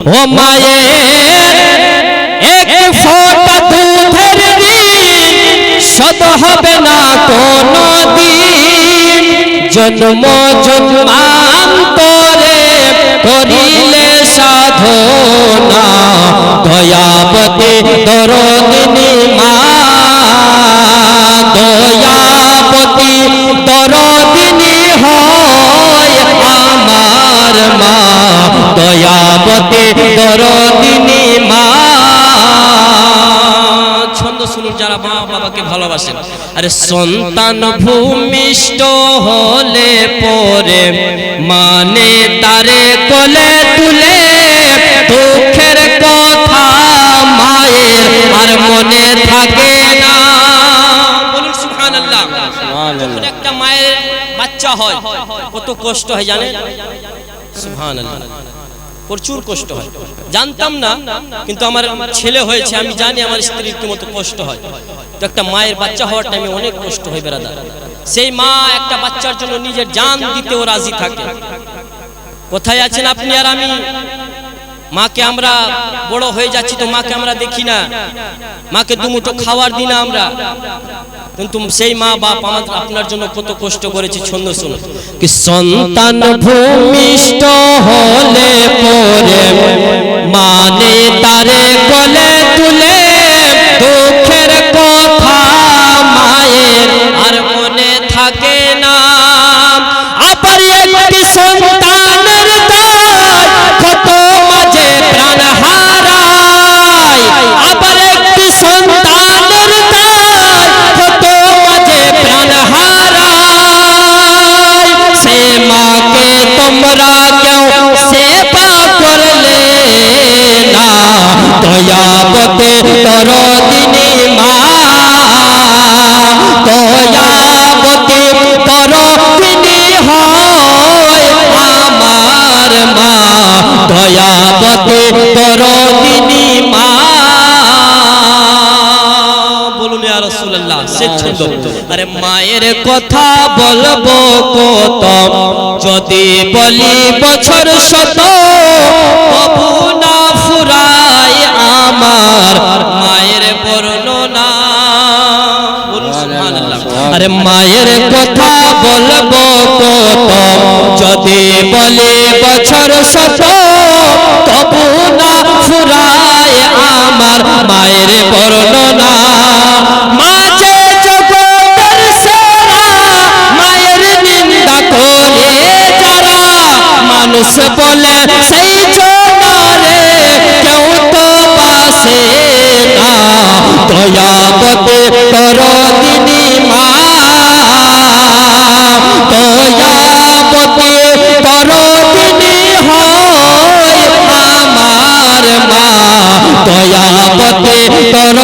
ও মায়ের এক ফোঁটা দুধের হবে না কোনো দিন। জন্ম জন্মান্তরে করিলে সাধনা দয়াবতী দয়াবতী মা। ছন্দ শুনুন যারা মা বাবাকে ভালোবাসেন। আরে সন্তান ভূমিষ্ঠ হলে পরে মানে তারে কোলে তুলে দুঃখের কথা মায়ের আর মনে থাকে না। বলুন সুবহানাল্লাহ। যখন একটা মায়ের বাচ্চা হয় কত কষ্ট হয় জানেন? সুবহানাল্লাহ। প্রচুর কষ্ট হয়। জানতাম না, কিন্তু আমার ছেলে হয়েছে, আমি জানি আমার স্ত্রীর কি মতো কষ্ট হয়। তো একটা মায়ের বাচ্চা হওয়ার টাইমে অনেক কষ্ট হয় বেড়াদা সেই মা একটা বাচ্চার জন্য নিজের জান দিতেও রাজি থাকে। কোথায় আছেন আপনি আর আমি? মাকে আমরা বড় হয়ে যাচ্ছি তো মাকে আমরা দেখি না। মাকে দুমুটো খাওয়ার দিই না আমরা। কিন্তু সেই মা বাপ আমাদের আপনার জন্য কত কষ্ট করেছে ছন্দ শুনো কি সন্তান ভূমিষ্ঠ হলে পরে মানে তারে তোমরা কেউ সেবা করলে না। দয়াবতে তরদিনী মা। দয়াবতে তরদিনী হয় আমার মা। দয়াবতে তরদিনী রাসূলুল্লাহ সে ছন্দ আরে মায়ের কথা বলব কত যদি বলি বছর শত তবু না ফুরায় আমার মায়ের বর্ণনা। আরে মায়ের কথা বলব কত যদি বলে বছর শত তবু না আমার মায়ের হয় পথে তর